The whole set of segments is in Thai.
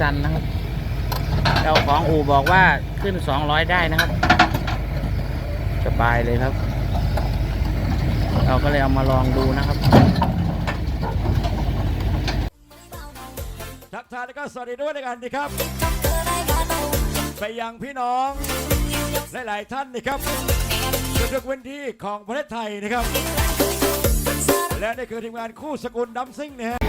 ซันนะครับเจ้าของอู่บอกว่าขึ้น 200 ได้นะครับสบายเลยครับ เราก็เลยเอามาลองดูนะครับทักทายแล้วก็สวัสดีด้วยในกันนะครับ ไปยังพี่น้อง หลาย ๆ ท่านนะครับทุกพื้นที่ของประเทศไทยนะครับ และนี่คือทีมงานคู่สกุลดัมซิ่งนะฮะ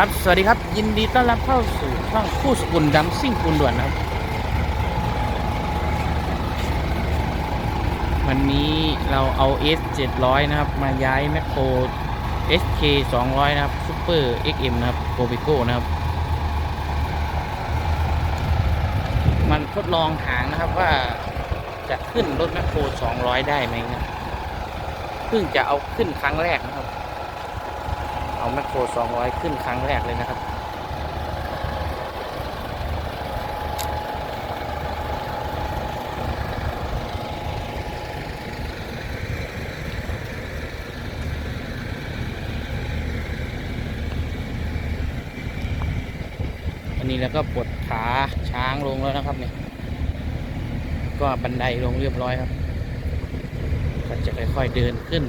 ครับ สวัสดีครับ ยินดีต้อนรับเข้าสู่ช่องคู่สกุลดัมซิ่งปูนด่วนนะครับ วันนี้เราเอา S 700นะครับ มาย้ายแมคโคร SK 200นะครับซูเปอร์ XM นะครับโกบิโก้นะครับ มันทดลองหางนะครับว่าจะขึ้นรถแมคโคร 200 ได้ไหมนะเพิ่งจะเอาขึ้นครั้งแรกนะครับ เอาแมคโคร200 ขึ้นครั้งแรกเลยนะครับ อันนี้แล้วก็ปลดขาช้างลงแล้วนะครับเนี่ยก็บันไดลงเรียบร้อยครับ ก็จะค่อยๆเดินขึ้น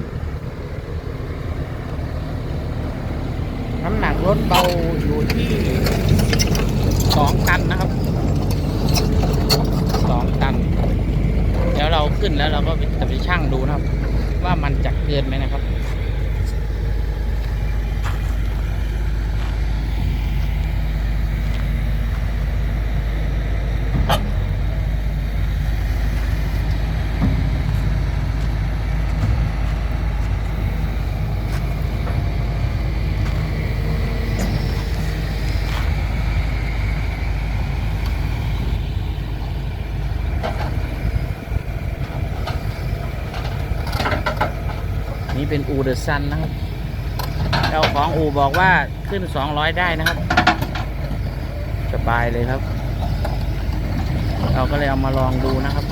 น้ำหนักรถเบาอยู่ที่สองตันนะครับสองตัน เดี๋ยวเราขึ้นแล้วเราก็จะไปชั่งดูนะครับ ว่ามันจะเกินไหมนะครับ เป็นอูเดอะซันนะครับ เจ้าของอูบอกว่าขึ้น200ได้นะครับ สบายเลยครับ เราก็เลยเอามาลองดูนะครับ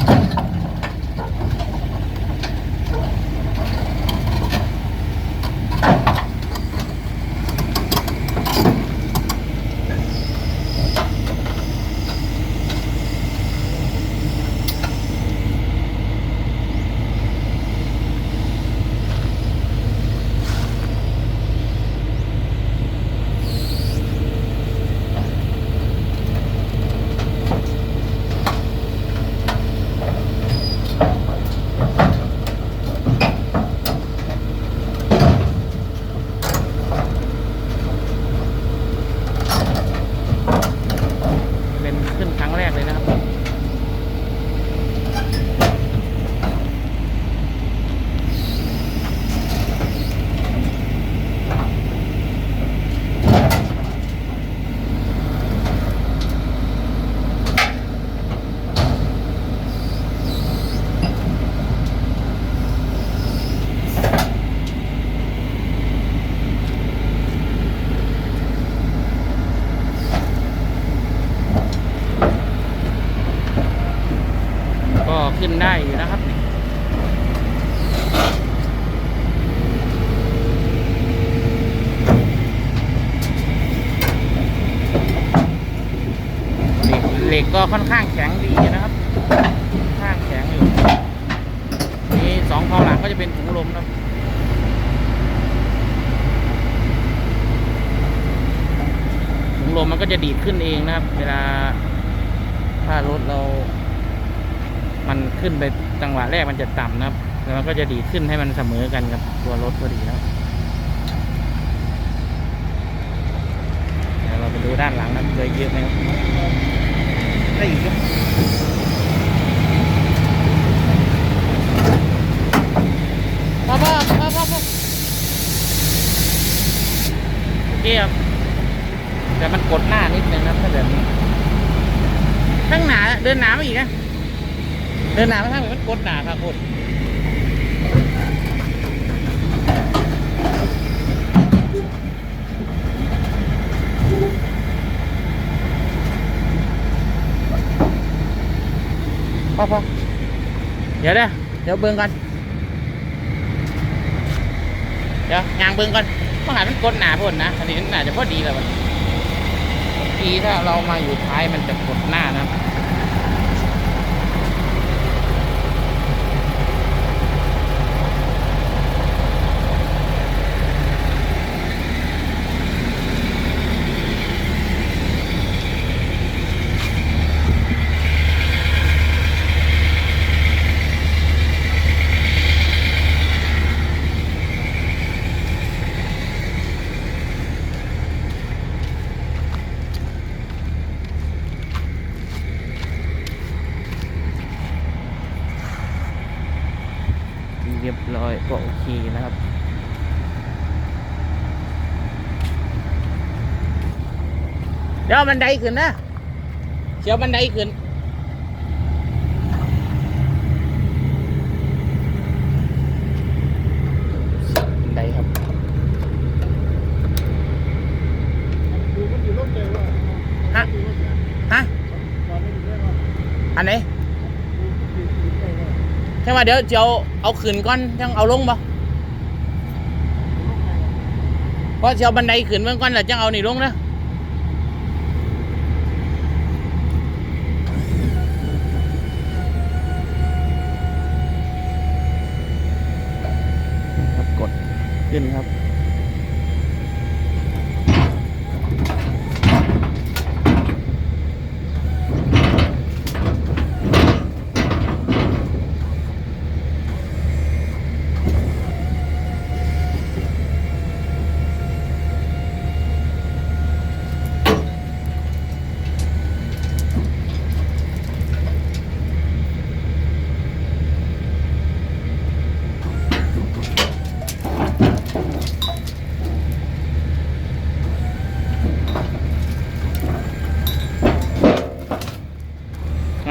ได้อยู่นะครับเหล็กเหล็กก็ค่อนข้างแข็งดีนะครับค่อนข้างแข็งอยู่นี่สองพอหลังก็จะเป็นถุงลมนะครับถุงลมมันก็จะดีดขึ้นเองนะครับ เวลาถ้ารถเรา มันขึ้นไปจังหวะแรกมันจะต่ำนะครับ แล้วมันก็จะดีดขึ้นให้มันเสมอกันกับตัวรถพอดีนะครับเดี๋ยวเราไปดูด้านหลังนั้นเลยเยอะไหมครับได้อีกครับพ่อพ่อพ่อพ่อพ่อโอเคครับแต่มันกดหน้านิดนึงนะครับถ้าแบบนี้ข้างหนาเดินหนามาอีกนะ เดินหนาไม่ทางมันกดหนาครับคุณพอพอเดี๋ยวเด้อเดี๋ยวเบิ่งกันเดี๋ยวยางเบิ่งก่อนมหามันกดหนาพ่นนะอันนี้น่าจะพอดีแล้วมันทีถ้าเรามาอยู่ท้ายมันจะกดหน้านะ เรียบร้อยก็โอเคนะครับ เดี๋ยวบันไดขึ้นนะเชียวบันไดขึ้นไดครับ ฮะ ฮะ อันไหนใช่ไหมเดี๋ยวจะเอาเอาขืนก้อนจังเอาลงบ่เพราะจะเอาบันไดขืนเมื่อก่อนแล้วจังเอาหนีลงนะครับกดขึ้นครับ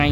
ไง